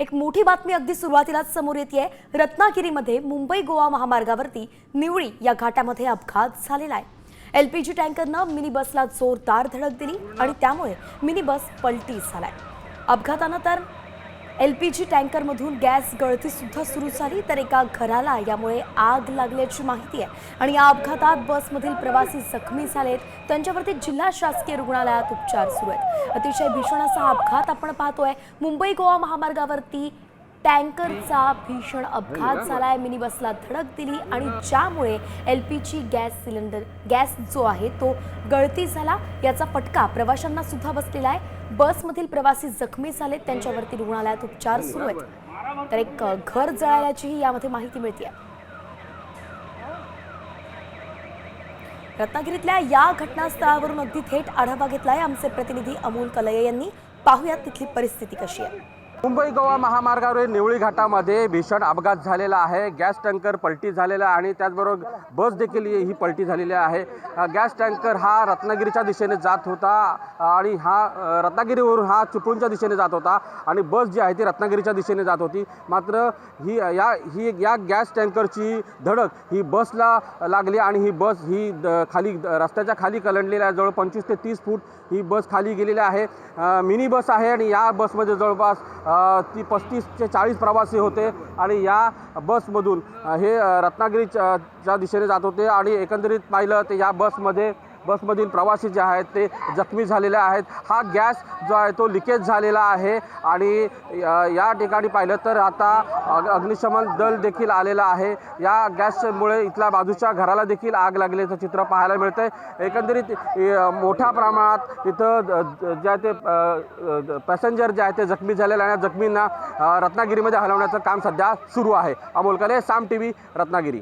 एक मोठी बातमी अगदी सुरुवातीलाच समोर येते आहे रत्नागिरीमध्ये मुंबई गोवा महामार्गावरती निवळी या घाटामध्ये अपघात झालेला आहे. एल पी जी टँकरनं मिनी बसला जोरदार धडक दिली आणि त्यामुळे मिनी बस पलटी झालाय. अपघातानं तर एल पी जी टँकरमधून गॅस गळतीसुद्धा सुरू झाली तर एका घराला यामुळे आग लागल्याची माहिती आहे. आणि या अपघातात बसमधील प्रवासी जखमी झालेत. त्यांच्यावरती जिल्हा शासकीय रुग्णालयात उपचार सुरू आहेत. अतिशय भीषण असा अपघात आपण पाहतोय. मुंबई गोवा महामार्गावरती टँकरचा भीषण अपघात झालाय. मिनी बसला धडक दिली आणि ज्यामुळे L P G gas cylinder gas जो आहे तो गळती झाला. याचा फटका प्रवाशांना सुद्धा बसलेला आहे. बसमधील प्रवासी जखमी झालेत त्यांच्यावरती रुग्णालयात उपचार सुरू आहेत. तर एक घर जळाल्याचीही यामध्ये माहिती मिळते रत्नागिरीतल्या या घटनास्थळावरून अगदी थेट आढावा घेतलाय आमचे प्रतिनिधी अमोल कलये यांनी. पाहुयात तिथली परिस्थिती कशी आहे. मुंबई गोवा महामार्गावरील निवळी घाटामध्ये भीषण अपघात झालेला आहे. गॅस टँकर पलटी झालेला आहे आणि त्याचबरोबर बस देखील ही पलटी झालेली आहे. गॅस टँकर हा रत्नागिरीच्या दिशेने जात होता आणि हा रत्नागिरीवरून हा चिपळूणच्या दिशेने जात होता आणि बस जी आहे ती रत्नागिरीच्या दिशेने जात होती. मात्र ही या ही या गॅस टँकरची धडक ही बसला लागली आणि ही बस ही द- खाली द- रस्त्याच्या खाली कलंडलेली आहे जवळ पंचवीस ते तीस फूट ही बस खाली गेलेली आहे. मिनी बस आहे आणि या बसमध्ये जवळपास ती पस्तीस ते चाळीस प्रवासी होते आणि या बसमधून हे रत्नागिरीच्या दिशेने जात होते आणि एकंदरीत पाहिलं तर या बसमध्ये बसमधील प्रवासी जे आहेत ते जखमी झालेले आहेत. हा गॅस जो आहे तो लिकेज झालेला आहे आणि या ठिकाणी पाहिलं तर आता अग्निशमन दल देखील आलेलं आहे. या गॅसमुळे इथल्या बाजूच्या घराला देखील आग लागल्याचं चित्र पाहायला मिळतंय. एकंदरीत मोठ्या प्रमाणात इथं जे आहे ते पॅसेंजर जे आहे ते जखमी झालेले आणि जखमींना रत्नागिरीमध्ये हलवण्याचं काम सध्या सुरू आहे. अमोल कले साम टी व्ही रत्नागिरी.